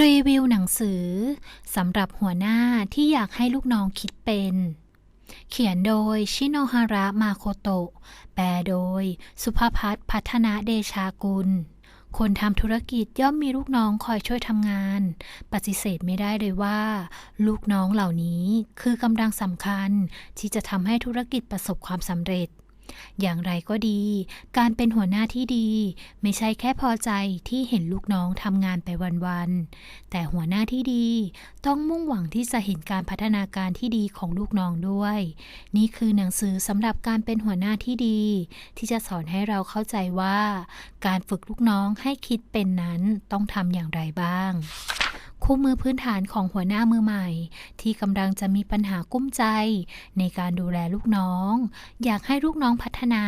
รีวิวหนังสือสำหรับหัวหน้าที่อยากให้ลูกน้องคิดเป็น เขียนโดยชิโนฮาระมาโคโตะ แปลโดย สุภพัฒน์พัฒนาเดชากุล คนทำธุรกิจย่อมมีลูกน้องคอยช่วยทำงาน ปฏิเสธไม่ได้เลยว่า ลูกน้องเหล่านี้คือกำลังสำคัญที่จะทำให้ธุรกิจประสบความสำเร็จ อย่างไรก็ดี การเป็นหัวหน้าที่ดี ไม่ใช่แค่พอใจที่เห็นลูกน้องทำงานไปวันๆ แต่หัวหน้าที่ดี ต้องมุ่งหวังที่จะเห็นการพัฒนาการที่ดีของลูกน้องด้วย นี่คือหนังสือสำหรับการเป็นหัวหน้าที่ดี ที่จะสอนให้เราเข้าใจว่า การฝึกลูกน้องให้คิดเป็นนั้นต้องทำอย่างไรบ้าง คู่มือพื้นฐานของหัวหน้ามือใหม่ ที่กำลังจะมีปัญหากุ้มใจ ในการดูแลลูกน้อง อยากให้ลูกน้องพัฒนา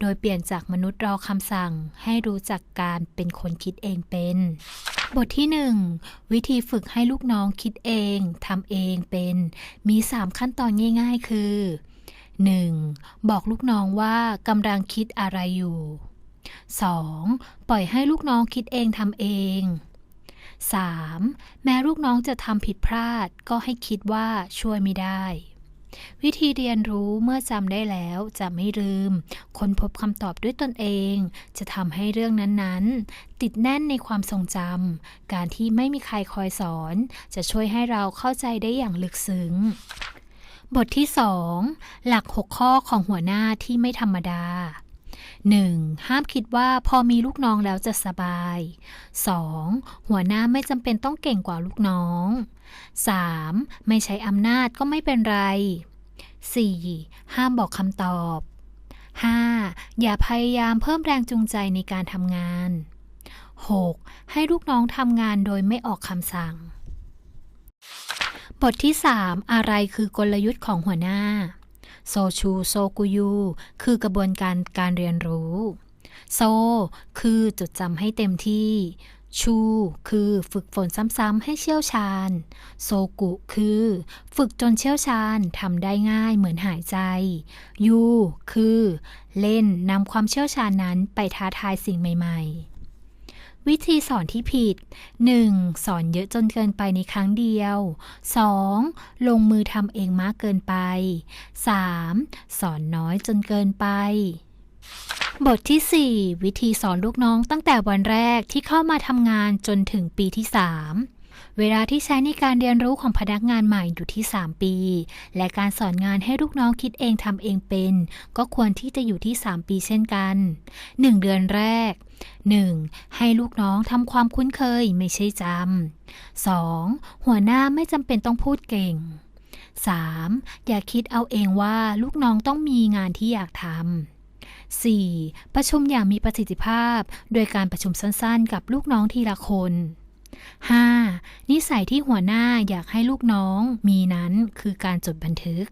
โดยเปลี่ยนจากมนุษย์รอคำสั่ง ให้รู้จักการเป็นคนคิดเองเป็น บทที่ 1 วิธีฝึกให้ลูกน้องคิดเองทำเองเป็น มี 3 ขั้นตอนง่าย ๆ คือ 1. บอกลูกน้องว่ากำลังคิดอะไรอยู่ 2. ปล่อยให้ลูกน้องคิดเองทำเอง 3. แม้ลูกน้องจะทำผิดพลาดก็ให้คิดว่าช่วยไม่ได้ วิธีเรียนรู้เมื่อจำได้แล้วจะไม่ลืม ค้นพบคำตอบด้วยตนเอง จะทำให้เรื่องนั้นๆ ติดแน่นในความทรงจำการที่ไม่มีใครคอยสอน จะช่วยให้เราเข้าใจได้อย่างลึกซึ้งบทที่ 2 หลัก 6 ข้อของหัวหน้าที่ไม่ธรรมดา 1. ห้ามคิดว่าพอมีลูกน้องแล้วจะสบาย 2. หัวหน้าไม่จำเป็นต้องเก่งกว่าลูกน้อง 3. ไม่ใช้อำนาจก็ไม่เป็นไร 4. ห้ามบอกคำตอบ 5. อย่าพยายามเพิ่มแรงจูงใจในการทำงาน 6. ให้ลูกน้องทำงานโดยไม่ออกคำสั่ง บทที่ 3 อะไรคือกลยุทธ์ของหัวหน้า โซชูโซกุยูคือกระบวนการการเรียนรู้ โซ คือจดจำให้เต็มที่ชู คือฝึกฝนซ้ำๆให้เชี่ยวชาญ โซกุ คือ ฝึกจนเชี่ยวชาญทำได้ง่ายเหมือนหายใจ ยู คือ เล่นนำความเชี่ยวชาญนั้นไปท้าทายสิ่งใหม่ ๆ วิธีสอนที่ผิด 1. สอนเยอะจนเกินไปในครั้งเดียว 2. ลงมือทำเองมากเกินไป 3. สอนน้อยจนเกินไปบทที่ 4 วิธีสอนลูกน้องตั้งแต่วันแรกที่เข้ามาทำงานจนถึงปีที่ 3 เวลาที่ใช้ในการเรียนรู้ของพนักงานใหม่อยู่ที่ 3 ปี และการสอนงานให้ลูกน้องคิดเองทำเองเป็น ก็ควรที่จะอยู่ที่ 3 ปีเช่นกัน 1 เดือนแรก 1. ให้ลูกน้องทำความคุ้นเคยไม่ใช่จำ 2. หัวหน้าไม่จำเป็นต้องพูดเก่ง 3. อย่าคิดเอาเองว่าลูกน้องต้องมีงานที่อยากทำ 4. ประชุมอย่างมีประสิทธิภาพ โดยการประชุมสั้นๆ กับลูกน้องทีละคน 5. นิสัยที่หัวหน้าอยากให้ลูกน้องมีนั้นคือการจดบันทึก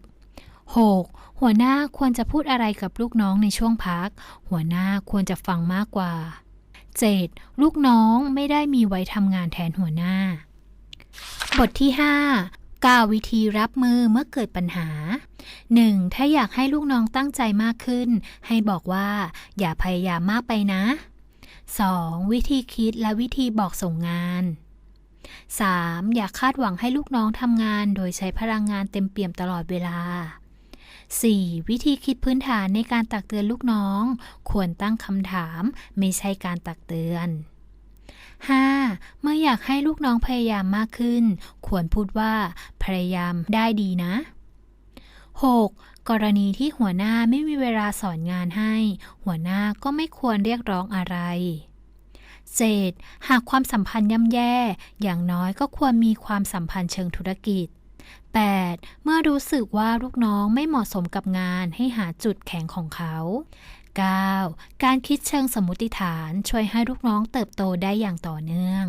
6. หัวหน้าควรจะพูดอะไรกับลูกน้องในช่วงพัก หัวหน้าควรจะฟังมากกว่า 7. ลูกน้องไม่ได้มีไว้ทำงานแทนหัวหน้า บทที่ 5 9 วิธีรับมือเมื่อเกิดปัญหา 1. ถ้าอยากให้ลูกน้องตั้งใจมากขึ้น ให้บอกว่า อย่าพยายามมากไปนะ 2. วิธีคิดและวิธีบอกส่งงาน 3. อย่าคาดหวังให้ลูกน้องทำงาน โดยใช้พลังงานเต็มเปี่ยมตลอดเวลา 4. วิธีคิดพื้นฐานในการตักเตือนลูกน้อง ควรตั้งคำถาม ไม่ใช่การตักเตือน 5. เมื่ออยากให้ลูกน้องพยายามมากขึ้น ควรพูดว่าพยายามได้ดีนะ 6. กรณีที่หัวหน้าไม่มีเวลาสอนงานให้ หัวหน้าก็ไม่ควรเรียกร้องอะไร 7. หากความสัมพันธ์ย่ำแย่ อย่างน้อยก็ควรมีความสัมพันธ์เชิงธุรกิจ 8. เมื่อรู้สึกว่าลูกน้องไม่เหมาะสมกับงานให้หาจุดแข็งของเขา 9. การคิดเชิงสมมติฐานช่วยให้ลูกน้องเติบโตได้อย่างต่อเนื่อง